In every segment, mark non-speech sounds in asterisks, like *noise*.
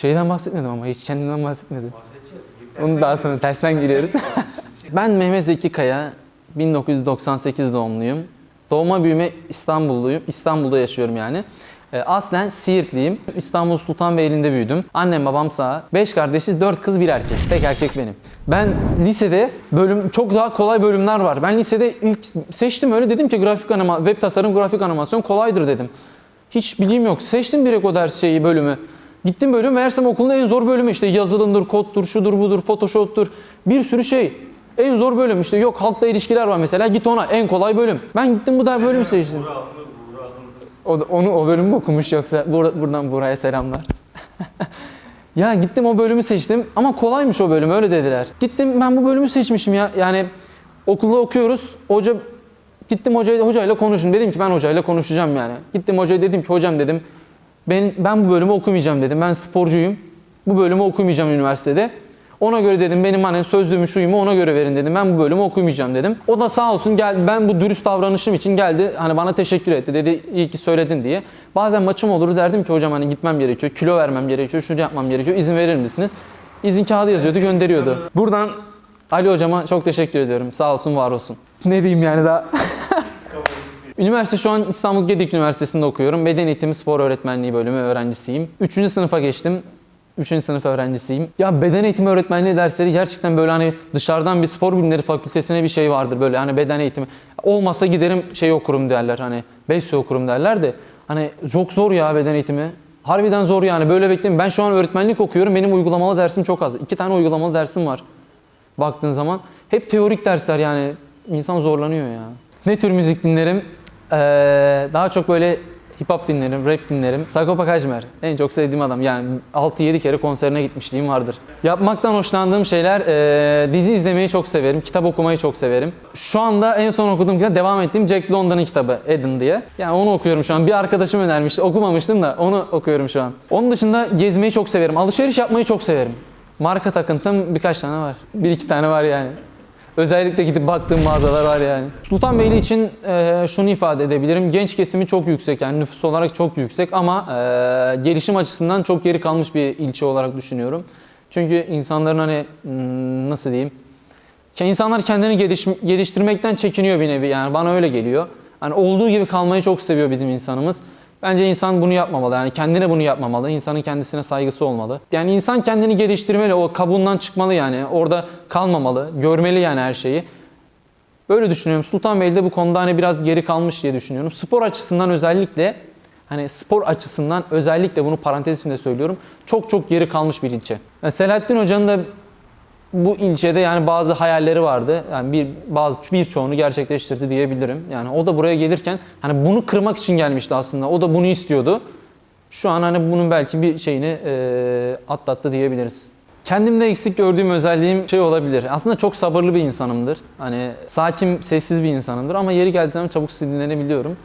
Şeyden bahsetmedim ama hiç kendimden bahsetmedim. Onu daha sonra tersten giriyoruz. *laughs* ben Mehmet Zeki Kaya, 1998 doğumluyum. Doğma büyüme İstanbulluyum. İstanbul'da yaşıyorum yani. E, Aslen Siirtliyim. İstanbul Sultanbeyli'nde büyüdüm. Annem babam sağ. Beş kardeşiz, dört kız bir erkek. Tek erkek benim. Ben lisede bölüm çok daha kolay bölümler var. Ben lisede ilk seçtim öyle dedim ki grafik anima, web tasarım, grafik animasyon kolaydır dedim. Hiç bilgim yok. Seçtim direkt o ders şeyi bölümü. Gittim bölüm meğersem okulun en zor bölümü işte yazılımdır, koddur, şudur budur, photoshop'tur. Bir sürü şey. En zor bölüm işte yok halkla ilişkiler var mesela git ona en kolay bölüm. Ben gittim bu da bölüm seçtim. O, onu o bölümü mü okumuş yoksa Bur- buradan Buraya selamlar. *laughs* ya gittim o bölümü seçtim ama kolaymış o bölüm öyle dediler. Gittim ben bu bölümü seçmişim ya. Yani okulda okuyoruz. Hoca gittim hocayla hocayla konuştum. Dedim ki ben hocayla konuşacağım yani. Gittim hocaya dedim ki hocam dedim ben ben bu bölümü okumayacağım dedim. Ben sporcuyum. Bu bölümü okumayacağım üniversitede. Ona göre dedim benim hani sözlüğümü şuyumu ona göre verin dedim. Ben bu bölümü okumayacağım dedim. O da sağ olsun geldi. Ben bu dürüst davranışım için geldi. Hani bana teşekkür etti. Dedi iyi ki söyledin diye. Bazen maçım olur derdim ki hocam hani gitmem gerekiyor. Kilo vermem gerekiyor. Şunu yapmam gerekiyor. İzin verir misiniz? İzin kağıdı yazıyordu gönderiyordu. Buradan Ali hocama çok teşekkür ediyorum. Sağ olsun var olsun. Ne diyeyim yani daha. Üniversite şu an İstanbul Gedik Üniversitesi'nde okuyorum. Beden eğitimi spor öğretmenliği bölümü öğrencisiyim. Üçüncü sınıfa geçtim. Üçüncü sınıf öğrencisiyim. Ya beden eğitimi öğretmenliği dersleri gerçekten böyle hani dışarıdan bir spor bilimleri fakültesine bir şey vardır böyle hani beden eğitimi. Olmasa giderim şey okurum derler hani BESYO okurum derler de hani çok zor ya beden eğitimi. Harbiden zor yani böyle bekleyin. Ben şu an öğretmenlik okuyorum. Benim uygulamalı dersim çok az. İki tane uygulamalı dersim var baktığın zaman. Hep teorik dersler yani insan zorlanıyor ya. Ne tür müzik dinlerim? Ee, daha çok böyle hip hop dinlerim, rap dinlerim. Sagopa Kajmer en çok sevdiğim adam. Yani 6-7 kere konserine gitmişliğim vardır. Yapmaktan hoşlandığım şeyler ee, dizi izlemeyi çok severim, kitap okumayı çok severim. Şu anda en son okuduğum kitap devam ettiğim Jack London'ın kitabı Eden diye. Yani onu okuyorum şu an. Bir arkadaşım önermişti. Okumamıştım da onu okuyorum şu an. Onun dışında gezmeyi çok severim. Alışveriş yapmayı çok severim. Marka takıntım birkaç tane var. Bir iki tane var yani. Özellikle gidip baktığım mağazalar var yani. Sultanbeyli için e, şunu ifade edebilirim. Genç kesimi çok yüksek yani nüfus olarak çok yüksek ama e, gelişim açısından çok geri kalmış bir ilçe olarak düşünüyorum. Çünkü insanların hani hmm, nasıl diyeyim? İnsanlar kendini geliş, geliştirmekten çekiniyor bir nevi yani bana öyle geliyor. Hani olduğu gibi kalmayı çok seviyor bizim insanımız. Bence insan bunu yapmamalı. Yani kendine bunu yapmamalı. İnsanın kendisine saygısı olmalı. Yani insan kendini geliştirmeli. O kabuğundan çıkmalı yani. Orada kalmamalı. Görmeli yani her şeyi. Böyle düşünüyorum. Sultanbeyli'de bu konuda hani biraz geri kalmış diye düşünüyorum. Spor açısından özellikle hani spor açısından özellikle bunu parantez içinde söylüyorum. Çok çok geri kalmış bir ilçe. Yani Selahattin Hoca'nın da bu ilçede yani bazı hayalleri vardı. Yani bir bazı birçoğunu gerçekleştirdi diyebilirim. Yani o da buraya gelirken hani bunu kırmak için gelmişti aslında. O da bunu istiyordu. Şu an hani bunun belki bir şeyini e, atlattı diyebiliriz. Kendimde eksik gördüğüm özelliğim şey olabilir. Aslında çok sabırlı bir insanımdır. Hani sakin, sessiz bir insanımdır ama yeri geldiği zaman çabuk sinirlenebiliyorum.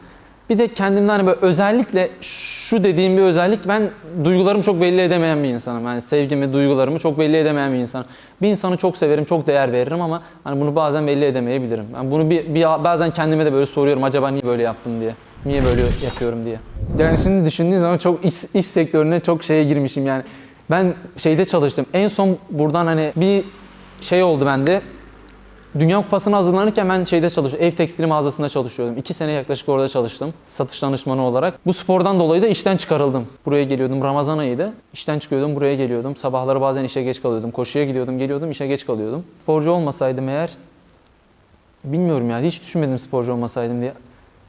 Bir de kendimden hani böyle özellikle şu dediğim bir özellik ben duygularımı çok belli edemeyen bir insanım. Yani sevgimi, duygularımı çok belli edemeyen bir insanım. Bir insanı çok severim, çok değer veririm ama hani bunu bazen belli edemeyebilirim. Yani bunu bir, bir bazen kendime de böyle soruyorum acaba niye böyle yaptım diye. Niye böyle yapıyorum diye. Yani şimdi düşündüğün zaman çok iş, iş sektörüne çok şeye girmişim yani. Ben şeyde çalıştım. En son buradan hani bir şey oldu bende. Dünya Kupası'na hazırlanırken ben şeyde çalışıyordum. Ev tekstili mağazasında çalışıyordum. İki sene yaklaşık orada çalıştım. Satış danışmanı olarak. Bu spordan dolayı da işten çıkarıldım. Buraya geliyordum. Ramazan ayıydı. İşten çıkıyordum. Buraya geliyordum. Sabahları bazen işe geç kalıyordum. Koşuya gidiyordum. Geliyordum. işe geç kalıyordum. Sporcu olmasaydım eğer bilmiyorum ya. Hiç düşünmedim sporcu olmasaydım diye.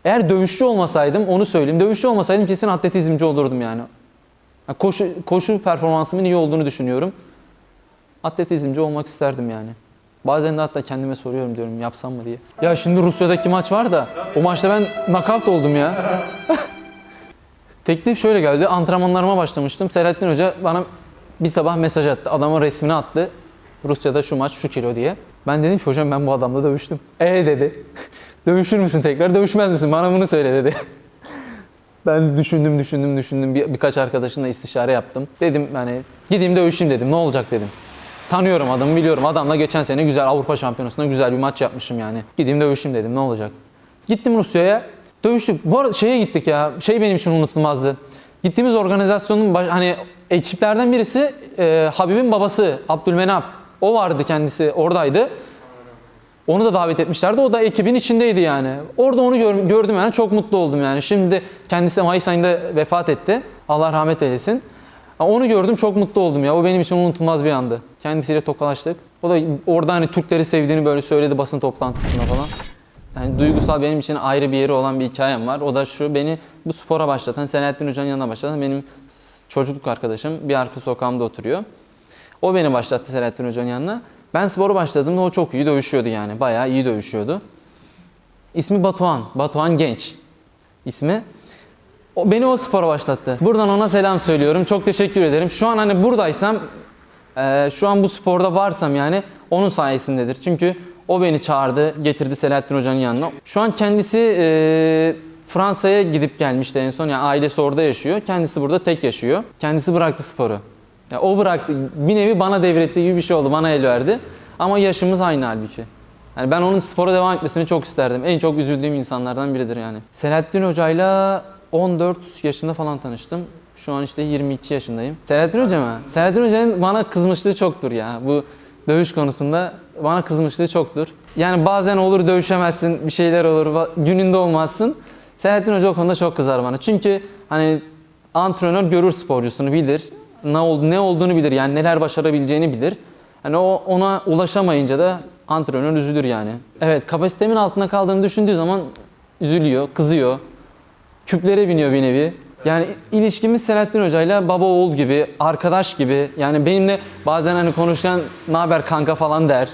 Eğer dövüşçü olmasaydım onu söyleyeyim. Dövüşçü olmasaydım kesin atletizmci olurdum yani. Ya Koşu, koşu performansımın iyi olduğunu düşünüyorum. Atletizmci olmak isterdim yani. Bazen de hatta kendime soruyorum diyorum yapsam mı diye. Ya şimdi Rusya'daki maç var da o maçta ben nakavt oldum ya. *laughs* Teklif şöyle geldi. Antrenmanlarıma başlamıştım. Selahattin Hoca bana bir sabah mesaj attı. Adamın resmini attı. Rusya'da şu maç şu kilo diye. Ben dedim ki hocam ben bu adamla dövüştüm. *laughs* E dedi. *laughs* Dövüşür müsün tekrar dövüşmez misin? Bana bunu söyle dedi. Ben düşündüm düşündüm düşündüm bir, birkaç arkadaşımla istişare yaptım. Dedim yani gideyim dövüşeyim dedim ne olacak dedim. Tanıyorum adamı biliyorum adamla geçen sene güzel Avrupa Şampiyonası'nda güzel bir maç yapmışım yani. Gideyim dövüşeyim dedim ne olacak. Gittim Rusya'ya dövüştük. Bu arada şeye gittik ya şey benim için unutulmazdı. Gittiğimiz organizasyonun baş- hani ekiplerden birisi e, Habib'in babası Abdülmenap. O vardı kendisi oradaydı. Onu da davet etmişlerdi. O da ekibin içindeydi yani. Orada onu gör- gördüm yani çok mutlu oldum yani. Şimdi kendisi Mayıs ayında vefat etti. Allah rahmet eylesin. Onu gördüm çok mutlu oldum ya. O benim için unutulmaz bir andı. Kendisiyle tokalaştık. O da orada hani Türkleri sevdiğini böyle söyledi basın toplantısında falan. Yani duygusal benim için ayrı bir yeri olan bir hikayem var. O da şu beni bu spora başlatan Selahattin Hoca'nın yanına başlatan benim çocukluk arkadaşım bir arka sokağımda oturuyor. O beni başlattı Selahattin Hoca'nın yanına. Ben sporu başladığımda o çok iyi dövüşüyordu yani. Bayağı iyi dövüşüyordu. İsmi Batuhan. Batuhan Genç ismi. O, beni o spora başlattı. Buradan ona selam söylüyorum. Çok teşekkür ederim. Şu an hani buradaysam, e, şu an bu sporda varsam yani onun sayesindedir. Çünkü o beni çağırdı, getirdi Selahattin Hoca'nın yanına. Şu an kendisi e, Fransa'ya gidip gelmişti en son. Yani ailesi orada yaşıyor. Kendisi burada tek yaşıyor. Kendisi bıraktı sporu. Ya o bıraktı. Bir nevi bana devretti gibi bir şey oldu. Bana el verdi. Ama yaşımız aynı halbuki. Yani ben onun spora devam etmesini çok isterdim. En çok üzüldüğüm insanlardan biridir yani. Selahattin Hoca'yla 14 yaşında falan tanıştım. Şu an işte 22 yaşındayım. Selahattin Hoca mı? Selahattin Hoca'nın bana kızmışlığı çoktur ya. Bu dövüş konusunda bana kızmışlığı çoktur. Yani bazen olur dövüşemezsin, bir şeyler olur, gününde olmazsın. Selahattin Hoca o konuda çok kızar bana. Çünkü hani antrenör görür sporcusunu bilir. Ne, ol, ne olduğunu bilir yani neler başarabileceğini bilir. Hani o ona ulaşamayınca da antrenör üzülür yani. Evet kapasitemin altında kaldığını düşündüğü zaman üzülüyor, kızıyor. Küplere biniyor bir nevi. Yani ilişkimiz Selahattin Hoca'yla baba oğul gibi, arkadaş gibi. Yani benimle bazen hani konuşan ne haber kanka falan der.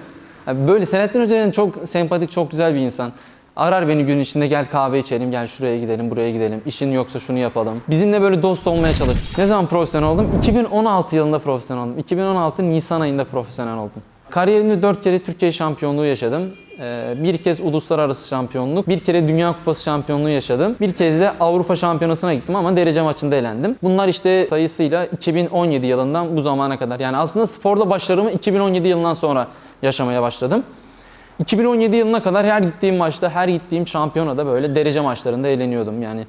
Yani böyle Selahattin Hoca çok sempatik, çok güzel bir insan. Arar beni gün içinde gel kahve içelim, gel şuraya gidelim, buraya gidelim. İşin yoksa şunu yapalım. Bizimle böyle dost olmaya çalış. Ne zaman profesyonel oldum? 2016 yılında profesyonel oldum. 2016 Nisan ayında profesyonel oldum. Kariyerimde 4 kere Türkiye şampiyonluğu yaşadım. Ee, Bir kez uluslararası şampiyonluk, bir kere Dünya Kupası şampiyonluğu yaşadım. Bir kez de Avrupa Şampiyonası'na gittim ama derece maçında elendim. Bunlar işte sayısıyla 2017 yılından bu zamana kadar. Yani aslında sporda başarımı 2017 yılından sonra yaşamaya başladım. 2017 yılına kadar her gittiğim maçta, her gittiğim şampiyonada böyle derece maçlarında eğleniyordum. Yani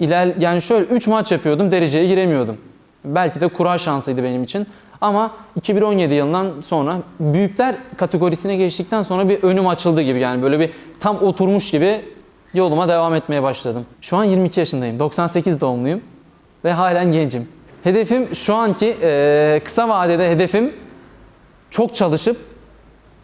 iler yani şöyle 3 maç yapıyordum, dereceye giremiyordum. Belki de kura şansıydı benim için. Ama 2017 yılından sonra büyükler kategorisine geçtikten sonra bir önüm açıldı gibi yani böyle bir tam oturmuş gibi yoluma devam etmeye başladım. Şu an 22 yaşındayım. 98 doğumluyum ve halen gencim. Hedefim şu anki eee, kısa vadede hedefim çok çalışıp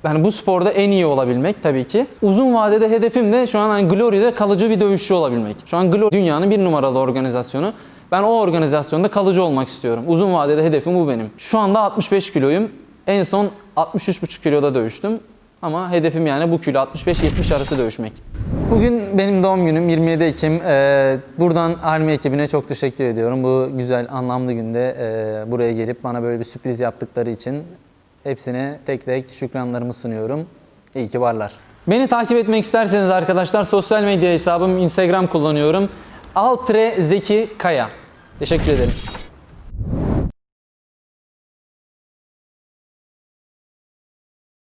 yani bu sporda en iyi olabilmek tabii ki. Uzun vadede hedefim de şu an hani Glory'de kalıcı bir dövüşçü olabilmek. Şu an Glory dünyanın bir numaralı organizasyonu. Ben o organizasyonda kalıcı olmak istiyorum. Uzun vadede hedefim bu benim. Şu anda 65 kiloyum. En son 63,5 kiloda dövüştüm. Ama hedefim yani bu kilo 65-70 arası dövüşmek. Bugün benim doğum günüm 27 Ekim. Ee, buradan Army ekibine çok teşekkür ediyorum. Bu güzel anlamlı günde e, buraya gelip bana böyle bir sürpriz yaptıkları için hepsine tek tek şükranlarımı sunuyorum. İyi ki varlar. Beni takip etmek isterseniz arkadaşlar sosyal medya hesabım Instagram kullanıyorum. Altre Zeki Kaya. Teşekkür ederim.